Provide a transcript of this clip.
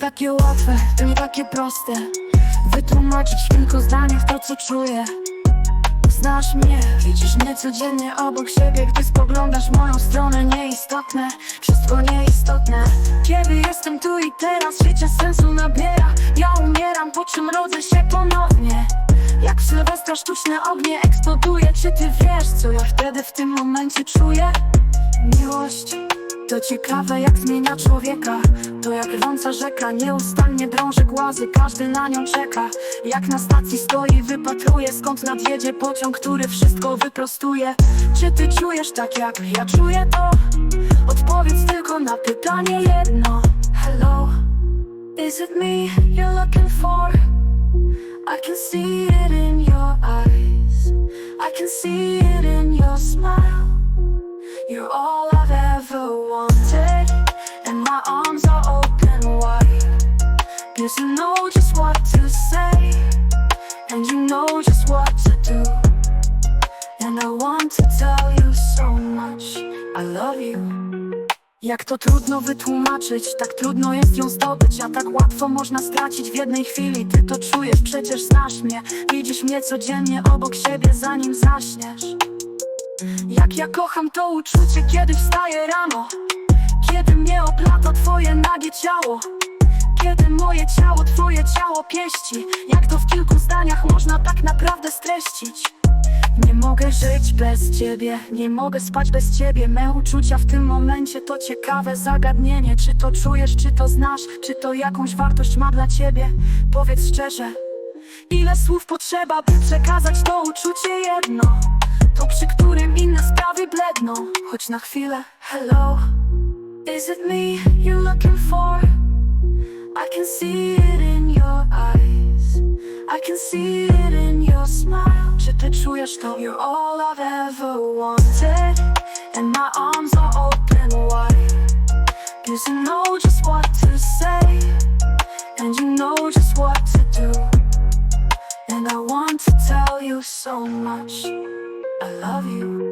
takie łatwe, to nie takie proste. Wytłumaczyć w kilku zdaniach to co czuję. Znasz mnie, widzisz mnie codziennie obok siebie. Gdy spoglądasz w moją stronę Nieistotne, wszystko nieistotne. Kiedy jestem tu i teraz Życie sensu nabiera. Ja umieram, po czym rodzę się ponownie. Jak w Sylwestra sztuczne ognie eksploduje. Czy ty wiesz, co ja wtedy w tym momencie czuję? Miłość to ciekawe jak zmienia człowieka. To jak rwąca rzeka Nieustannie drąży głazy Każdy na nią czeka. Jak na stacji stoi Wypatruje skąd nadjedzie pociąg Który wszystko wyprostuje. Czy ty czujesz tak jak ja czuję to? Odpowiedz tylko na pytanie jedno. Hello Is it me you're looking for? I can see it in your eyes. I can see it in your smile. You're all You know just what to say, and you know just what to do. And I want to tell you so much. I love you. Jak to trudno wytłumaczyć, tak trudno jest ją zdobyć, a tak łatwo można stracić w jednej chwili. Ty to czujesz, przecież znasz mnie, widzisz mnie codziennie obok siebie, zanim zaśniesz. Jak ja kocham to uczucie, kiedy wstaję rano Kiedy mnie oplata twoje nagie ciało Kiedy moje ciało, twoje ciało pieści. Jak to w kilku zdaniach można tak naprawdę streścić? Nie mogę żyć bez ciebie, nie mogę spać bez ciebie. Me uczucia w tym momencie to ciekawe zagadnienie. Czy to czujesz, czy to znasz, czy to jakąś wartość ma dla ciebie? Powiedz szczerze Ile słów potrzeba, by przekazać to uczucie jedno? To przy którym inne sprawy bledną. Choć na chwilę Hello Is it me you're looking for? I can see it in your eyes. I can see it in your smile. Czy ty czujesz to? You're all I've ever wanted. And my arms are open wide. Cause you know just what to say. And you know just what to do. And I want to tell you so much. I love you